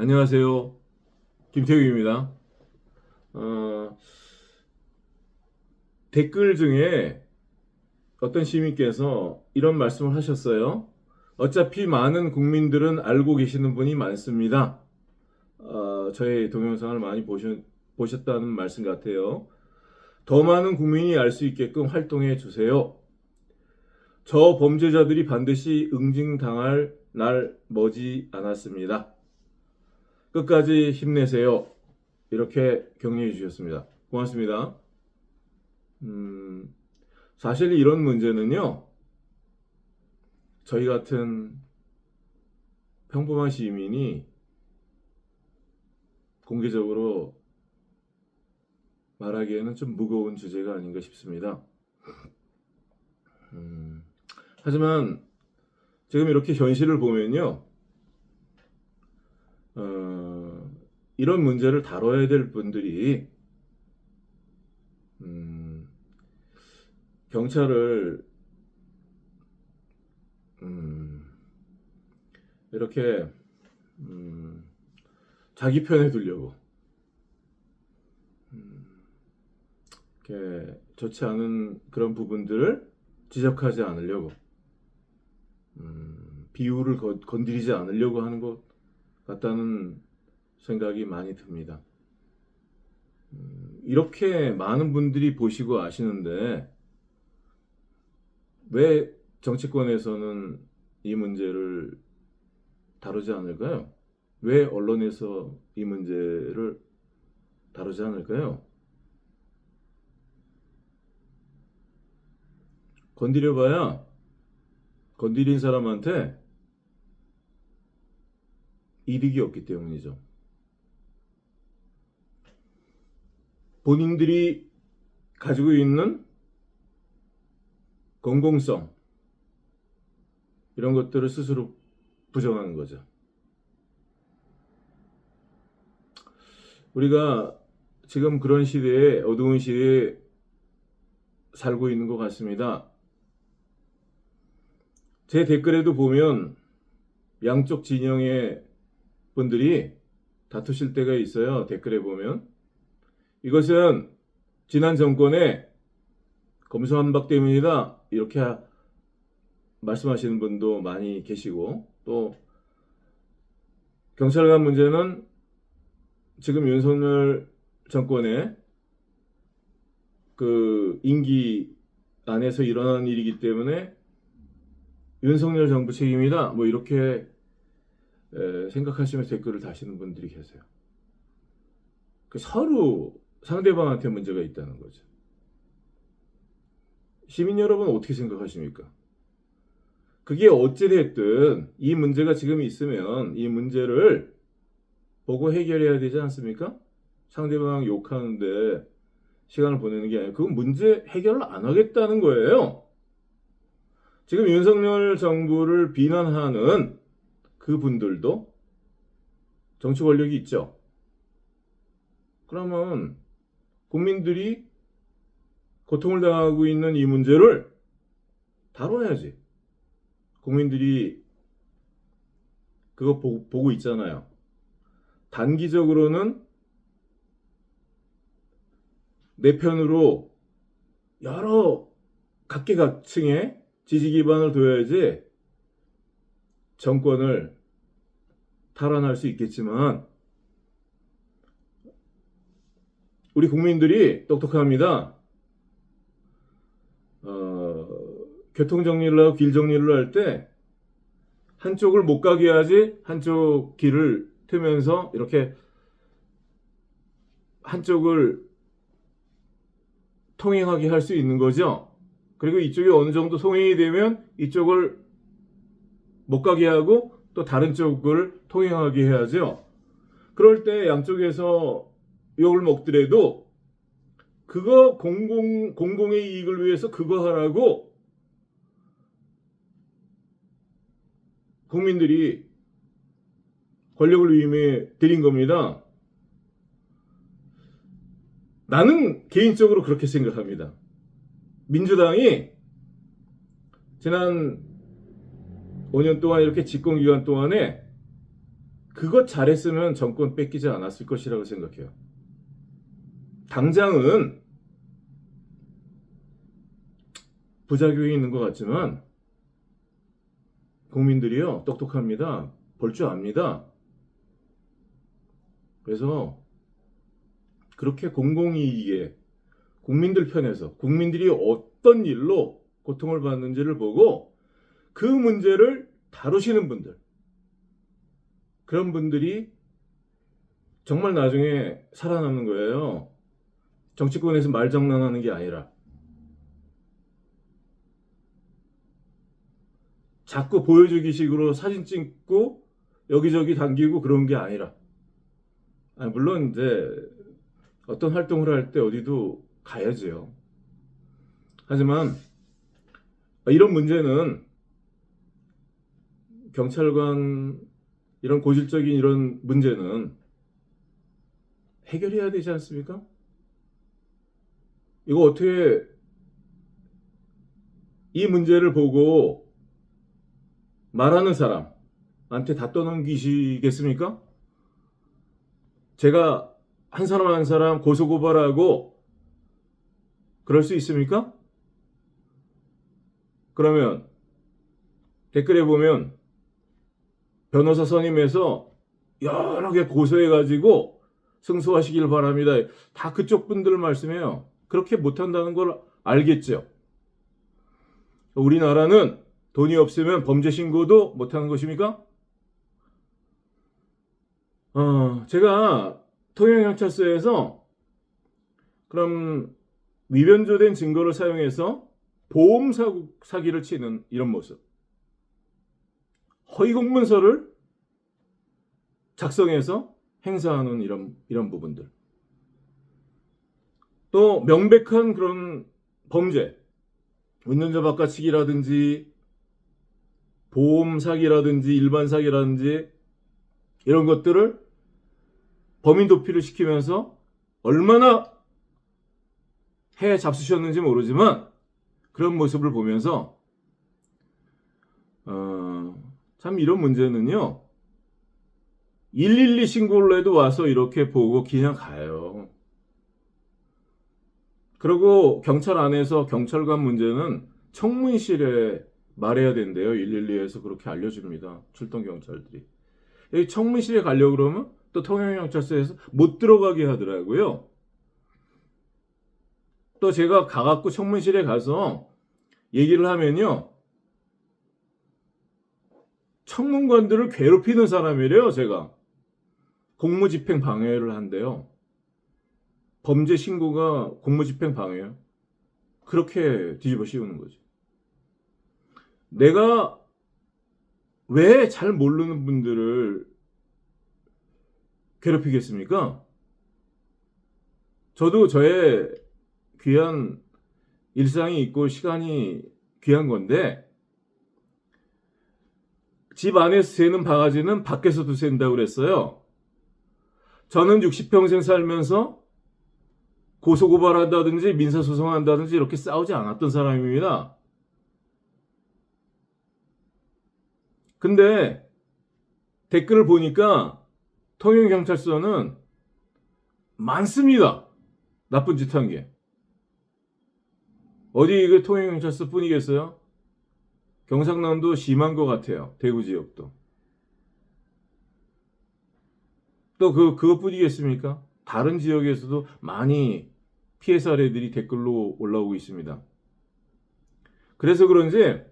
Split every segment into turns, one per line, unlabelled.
안녕하세요. 김태규입니다. 어, 댓글 중에 어떤 시민께서 이런 말씀을 하셨어요. 어차피 많은 국민들은 알고 계시는 분이 많습니다. 어, 저의 동영상을 많이 보셨, 보셨다는 말씀 같아요. 더 많은 국민이 알 수 있게끔 활동해 주세요. 저 범죄자들이 반드시 응징당할 날 머지 않았습니다. 끝까지 힘내세요. 이렇게 격려해 주셨습니다. 고맙습니다. 음, 사실 이런 문제는요, 저희 같은 평범한 시민이 공개적으로 말하기에는 좀 무거운 주제가 아닌가 싶습니다. 음, 하지만 지금 이렇게 현실을 보면요, 어, 이런 문제를 다뤄야 될 분들이 음, 경찰을 음, 이렇게 음, 자기 편에 두려고 음, 이렇게 좋지 않은 그런 부분들을 지적하지 않으려고 음, 비유를 거- 건드리지 않으려고 하는 것 같다는 생각이 많이 듭니다. 음, 이렇게 많은 분들이 보시고 아시는데 왜 정치권에서는 이 문제를 다루지 않을까요? 왜 언론에서 이 문제를 다루지 않을까요? 건드려봐야 건드린 사람한테 이득이 없기 때문이죠. 본인들이 가지고 있는 공공성 이런 것들을 스스로 부정하는 거죠. 우리가 지금 그런 시대에 어두운 시대에 살고 있는 것 같습니다. 제 댓글에도 보면 양쪽 진영의 분들이 다투실 때가 있어요. 댓글에 보면 이것은 지난 정권의 검수한박 때문이다 이렇게 하- 말씀하시는 분도 많이 계시고 또 경찰관 문제는 지금 윤석열 정권의 그 임기 안에서 일어난 일이기 때문에 윤석열 정부 책임이다 뭐 이렇게 에, 생각하시면서 댓글을 다시는 분들이 계세요. 그 서로 상대방한테 문제가 있다는 거죠. 시민 여러분 어떻게 생각하십니까? 그게 어찌됐든 이 문제가 지금 있으면 이 문제를 보고 해결해야 되지 않습니까? 상대방 욕하는데 시간을 보내는 게 아니라 그건 문제 해결을 안 하겠다는 거예요. 지금 윤석열 정부를 비난하는 그분들도 정치 권력이 있죠. 그러면 국민들이 고통을 당하고 있는 이 문제를 다뤄야지. 국민들이 그거 보, 보고 있잖아요. 단기적으로는 내 편으로 여러 각계각층의 지지 기반을 둬야지 정권을 탈환할 수 있겠지만 우리 국민들이 똑똑합니다. 어, 교통 정리를 하고 길 정리를 할 때 한쪽을 못 가게 하지 한쪽 길을 트면서 이렇게 한쪽을 통행하게 할 수 있는 거죠. 그리고 이쪽이 어느 정도 통행이 되면 이쪽을 못 가게 하고 또 다른 쪽을 통행하게 해야죠. 그럴 때 양쪽에서 욕을 먹더라도 그거 공공 공공의 이익을 위해서 그거 하라고 국민들이 권력을 위임해 드린 겁니다. 나는 개인적으로 그렇게 생각합니다. 민주당이 지난 5년 동안 이렇게 집권 기간 동안에 그것 잘했으면 정권 뺏기지 않았을 것이라고 생각해요. 당장은 부작용이 있는 것 같지만 국민들이요 똑똑합니다. 볼 줄 압니다. 그래서 그렇게 공공이익에 국민들 편에서 국민들이 어떤 일로 고통을 받는지를 보고 그 문제를 다루시는 분들 그런 분들이 정말 나중에 살아남는 거예요. 정치권에서 말장난하는 게 아니라 자꾸 보여주기 식으로 사진 찍고 여기저기 당기고 그런 게 아니라 아니, 물론 이제 어떤 활동을 할 때 어디도 가야죠. 하지만 이런 문제는 경찰관 이런 고질적인 이런 문제는 해결해야 되지 않습니까? 이거 어떻게 이 문제를 보고 말하는 사람한테 다 떠넘기시겠습니까? 제가 한 사람 한 사람 고소고발하고 그럴 수 있습니까? 그러면 댓글에 보면 변호사 선임해서 여러 개 고소해가지고 승소하시길 바랍니다. 다 그쪽 분들 말씀해요. 그렇게 못한다는 걸 알겠죠. 우리나라는 돈이 없으면 범죄 신고도 못하는 것입니까? 어, 제가 통영경찰서에서 그럼 위변조된 증거를 사용해서 보험 사기를 치는 이런 모습. 허위 공문서를 작성해서 행사하는 이런 이런 부분들. 또 명백한 그런 범죄, 운전자 바꿔치기라든지 보험 사기라든지 일반 사기라든지 이런 것들을 범인 도피를 시키면서 얼마나 해 잡수셨는지 모르지만 그런 모습을 보면서 어, 참 이런 문제는요 112 신고를 해도 와서 이렇게 보고 그냥 가요. 그리고 경찰 안에서 경찰관 문제는 청문실에 말해야 된대요. 112에서 그렇게 알려줍니다. 출동 경찰들이. 청문실에 가려고 그러면 또 통영경찰서에서 못 들어가게 하더라고요. 또 제가 가갖고 청문실에 가서 얘기를 하면요. 청문관들을 괴롭히는 사람이래요, 제가. 공무집행 방해를 한대요. 범죄 신고가 공무집행 방해예요. 그렇게 뒤집어 씌우는 거죠. 내가 왜 잘 모르는 분들을 괴롭히겠습니까? 저도 저의 귀한 일상이 있고 시간이 귀한 건데 집 안에서 새는 바가지는 밖에서도 샌다고 그랬어요. 저는 60평생 살면서 고소고발한다든지 민사소송한다든지 이렇게 싸우지 않았던 사람입니다. 근데 댓글을 보니까 통영경찰서는 많습니다. 나쁜 짓 한 게. 어디 이게 통영경찰서 뿐이겠어요? 경상남도 심한 것 같아요. 대구 지역도. 또 그, 그것뿐이겠습니까? 다른 지역에서도 많이 피해 사례들이 댓글로 올라오고 있습니다. 그래서 그런지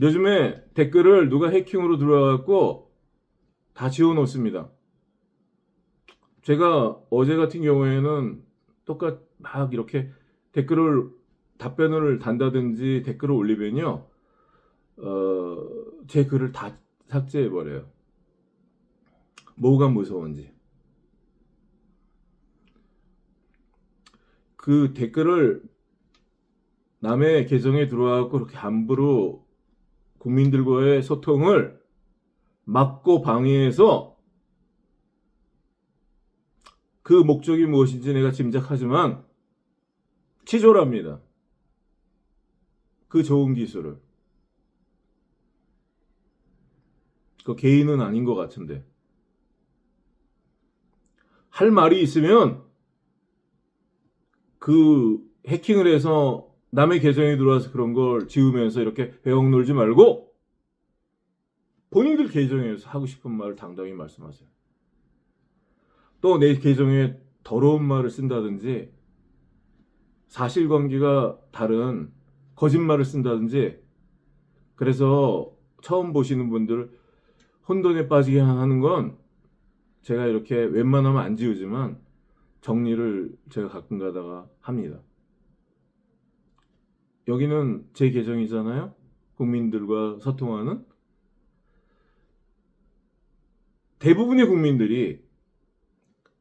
요즘에 댓글을 누가 해킹으로 들어와갖고 다 지워놓습니다. 제가 어제 같은 경우에는 똑같 막 이렇게 댓글을 답변을 단다든지 댓글을 올리면요, 어, 제 글을 다 삭제해 버려요. 뭐가 무서운지. 그 댓글을 남의 계정에 들어와갖고 그렇게 함부로 국민들과의 소통을 막고 방해해서 그 목적이 무엇인지 내가 짐작하지만 치졸합니다. 그 좋은 기술을. 그 개인은 아닌 것 같은데. 할 말이 있으면 그 해킹을 해서 남의 계정에 들어와서 그런 걸 지우면서 이렇게 배역 놀지 말고 본인들 계정에서 하고 싶은 말을 당당히 말씀하세요. 또 내 계정에 더러운 말을 쓴다든지 사실관계가 다른 거짓말을 쓴다든지 그래서 처음 보시는 분들 혼돈에 빠지게 하는 건 제가 이렇게 웬만하면 안 지우지만 정리를 제가 가끔 가다가 합니다. 여기는 제 계정이잖아요. 국민들과 소통하는 대부분의 국민들이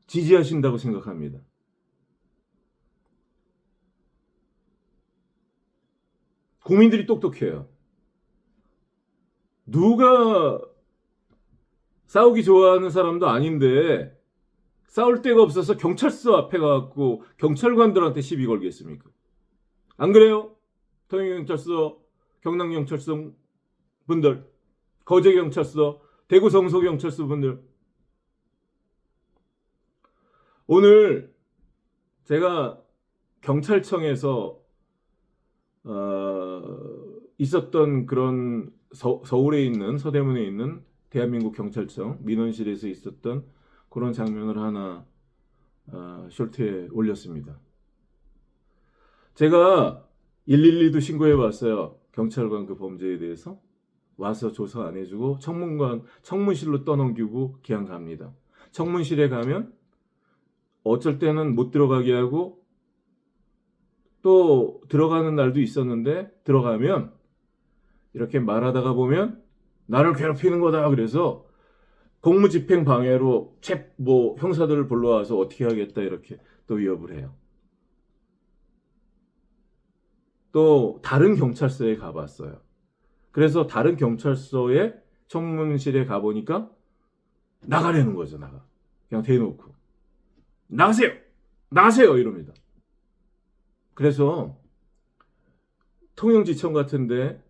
지지하신다고 생각합니다. 국민들이 똑똑해요. 누가 싸우기 좋아하는 사람도 아닌데 싸울 데가 없어서 경찰서 앞에 가갖고 경찰관들한테 시비 걸겠습니까? 안 그래요? 통영경찰서, 경남경찰서 분들, 거제경찰서, 대구 성소경찰서 분들. 오늘 제가 경찰청에서 어, 있었던 그런 서, 서울에 있는 서대문에 있는 대한민국 경찰청 민원실에서 있었던 그런 장면을 하나 어, 쇼트에 올렸습니다. 제가 112도 신고해 봤어요. 경찰관 그 범죄에 대해서 와서 조사 안 해주고 청문관 청문실로 떠넘기고 그냥 갑니다. 청문실에 가면 어쩔 때는 못 들어가게 하고 또 들어가는 날도 있었는데 들어가면 이렇게 말하다가 보면 나를 괴롭히는 거다 그래서 공무집행 방해로 책뭐 형사들을 불러와서 어떻게 하겠다 이렇게 또 위협을 해요. 또 다른 경찰서에 가봤어요. 그래서 다른 경찰서에 청문실에 가보니까 나가려는 거죠, 나가. 그냥 대놓고. 나가세요! 나가세요! 이럽니다. 그래서 통영지청 같은데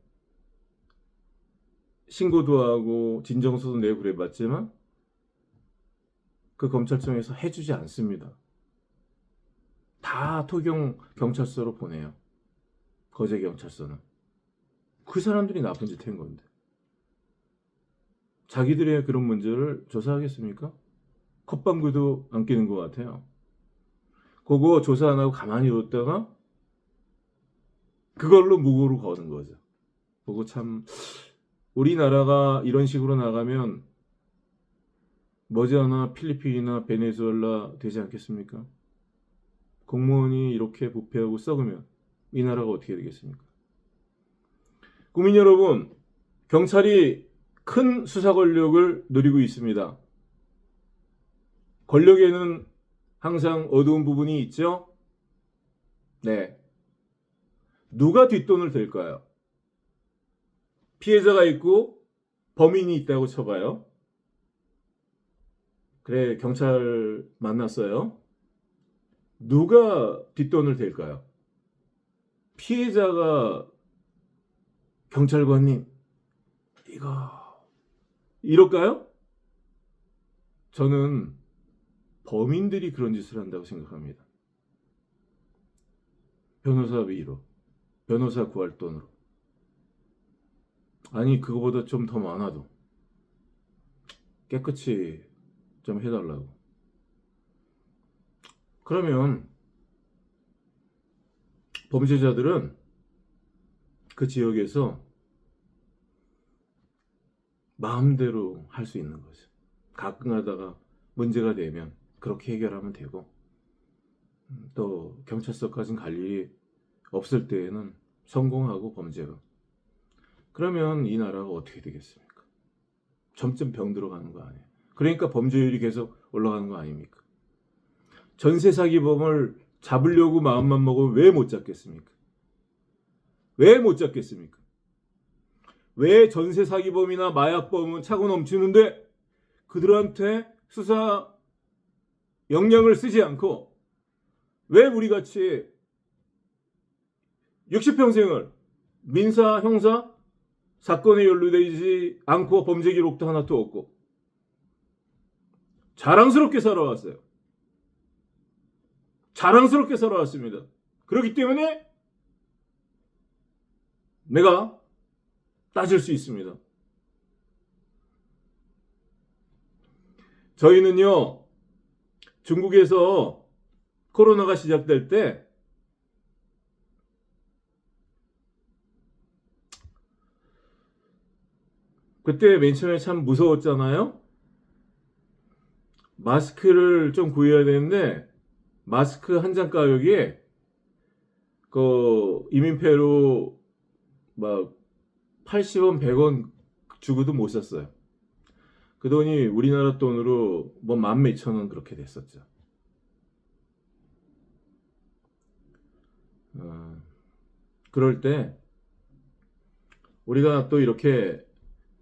신고도 하고 진정서도 내고 그래봤지만 그 검찰청에서 해주지 않습니다. 다 토경 경찰서로 보내요. 거제 경찰서는. 그 사람들이 나쁜 짓 한 건데. 자기들의 그런 문제를 조사하겠습니까? 컵방구도 안 끼는 것 같아요. 그거 조사 안 하고 가만히 뒀다가 그걸로 무고로 거는 거죠. 그거 참 우리나라가 이런 식으로 나가면 머지않아 필리핀이나 베네수엘라 되지 않겠습니까? 공무원이 이렇게 부패하고 썩으면 이 나라가 어떻게 되겠습니까? 국민 여러분, 경찰이 큰 수사 권력을 누리고 있습니다. 권력에는 항상 어두운 부분이 있죠? 네. 누가 뒷돈을 댈까요? 피해자가 있고 범인이 있다고 쳐봐요. 그래, 경찰 만났어요. 누가 뒷돈을 댈까요? 피해자가 경찰관님, 이거, 이럴까요? 저는 범인들이 그런 짓을 한다고 생각합니다. 변호사비로, 변호사 구할 돈으로. 아니, 그거보다 좀 더 많아도 깨끗이 좀 해달라고. 그러면 범죄자들은 그 지역에서 마음대로 할 수 있는 거죠. 가끔 가다가 문제가 되면 그렇게 해결하면 되고 음, 또 경찰서까지는 갈 일이 없을 때에는 성공하고 범죄가 그러면 이 나라가 어떻게 되겠습니까? 점점 병 들어 가는 거 아니에요. 그러니까 범죄율이 계속 올라가는 거 아닙니까? 전세 사기범을 잡으려고 마음만 먹으면 왜 못 잡겠습니까? 왜 못 잡겠습니까? 왜 전세 사기범이나 마약범은 차고 넘치는데 그들한테 수사 역량을 쓰지 않고 왜 우리 같이 60평생을 민사, 형사, 사건에 연루되지 않고 범죄 기록도 하나도 없고 자랑스럽게 살아왔어요. 자랑스럽게 살아왔습니다. 그렇기 때문에 내가 따질 수 있습니다. 저희는요, 중국에서 코로나가 시작될 때 그때 맨 처음에 참 무서웠잖아요. 마스크를 좀 구해야 되는데 마스크 한 장 가격이 그 이민폐로 막 80원, 100원 주고도 못 샀어요. 그 돈이 우리나라 돈으로 뭐 만 몇천 원 그렇게 됐었죠. 어, 그럴 때 우리가 또 이렇게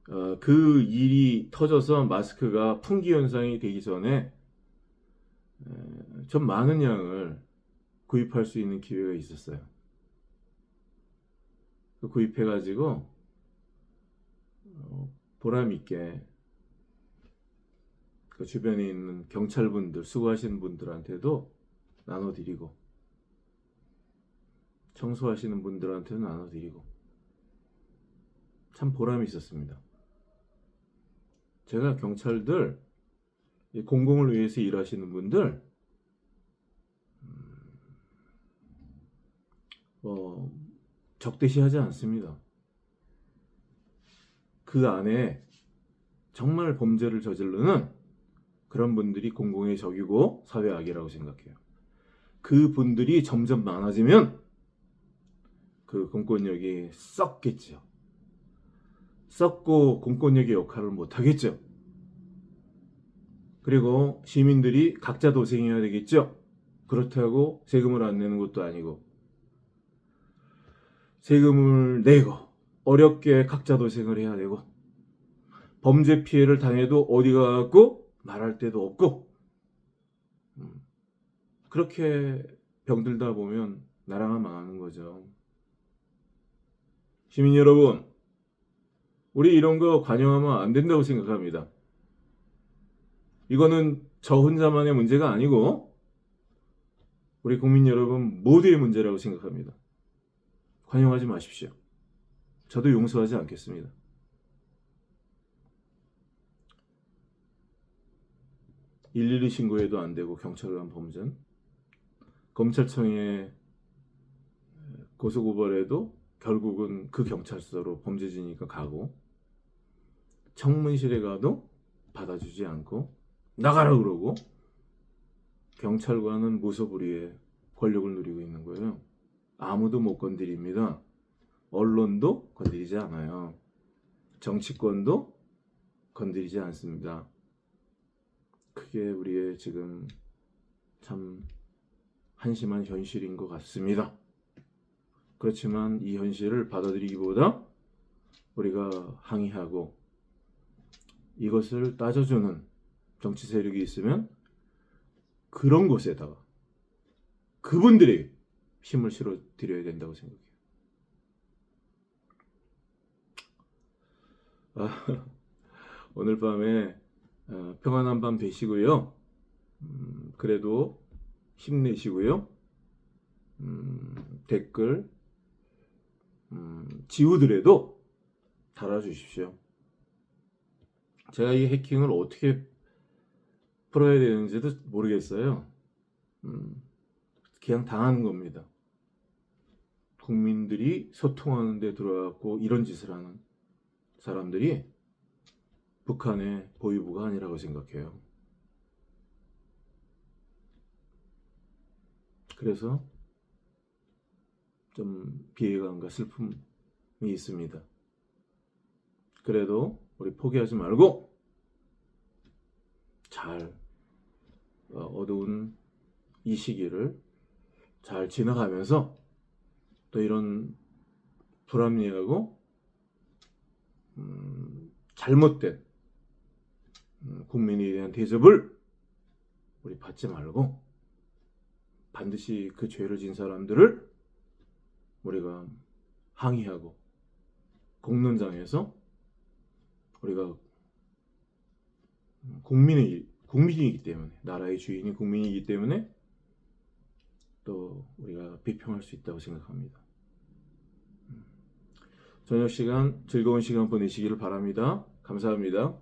어, 그 일이 터져서 마스크가 품귀 현상이 되기 전에 에, 좀 많은 양을 구입할 수 있는 기회가 있었어요. 그 구입해가지고 어, 보람 있게 그 주변에 있는 경찰분들 수고하시는 분들한테도 나눠드리고 청소하시는 분들한테도 나눠드리고 참 보람이 있었습니다. 제가 경찰들 이 공공을 위해서 일하시는 분들 음, 어, 적대시하지 않습니다. 그 안에 정말 범죄를 저지르는 그런 분들이 공공의 적이고 사회 악이라고 생각해요. 그 분들이 점점 많아지면 그 공권력이 썩겠죠. 썩고 공권력의 역할을 못 하겠죠. 그리고 시민들이 각자 도생해야 되겠죠. 그렇다고 세금을 안 내는 것도 아니고 세금을 내고 어렵게 각자 도생을 해야 되고 범죄 피해를 당해도 어디 가고 말할 데도 없고 음, 그렇게 병들다 보면 나라가 망하는 거죠. 시민 여러분, 우리 이런 거 관여하면 안 된다고 생각합니다. 이거는 저 혼자만의 문제가 아니고 우리 국민 여러분 모두의 문제라고 생각합니다. 관여하지 마십시오. 저도 용서하지 않겠습니다. 일일이 신고해도 안 되고 경찰을 한 범죄는 검찰청에 고소고발해도 결국은 그 경찰서로 범죄지니까 가고 청문실에 가도 받아주지 않고 나가라 그러고 경찰관은 무소불위의 권력을 누리고 있는 거예요. 아무도 못 건드립니다. 언론도 건드리지 않아요. 정치권도 건드리지 않습니다. 그게 우리의 지금 참 한심한 현실인 것 같습니다. 그렇지만 이 현실을 받아들이기보다 우리가 항의하고 이것을 따져주는 정치 세력이 있으면 그런 곳에다가 그분들이 힘을 실어 드려야 된다고 생각해요. 아, 오늘 밤에 어, 평안한 밤 되시고요. 음, 그래도 힘내시고요. 음, 댓글 음, 지우더라도 달아주십시오. 제가 이 해킹을 어떻게 풀어야 되는지도 모르겠어요. 음, 그냥 당하는 겁니다. 국민들이 소통하는 데 들어가고 이런 짓을 하는 사람들이 북한의 보위부가 아니라고 생각해요. 그래서 좀 비애감과 슬픔이 있습니다. 그래도 우리 포기하지 말고 잘 어, 어두운 이 시기를 잘 지나가면서 또 이런 불합리하고 음, 잘못된 음, 국민에 대한 대접을 우리 받지 말고 반드시 그 죄를 진 사람들을 우리가 항의하고 공론장에서 우리가 국민의 국민이기 때문에 나라의 주인이 국민이기 때문에 또 우리가 비평할 수 있다고 생각합니다. 음. 저녁 시간 즐거운 시간 보내시기를 바랍니다. 감사합니다.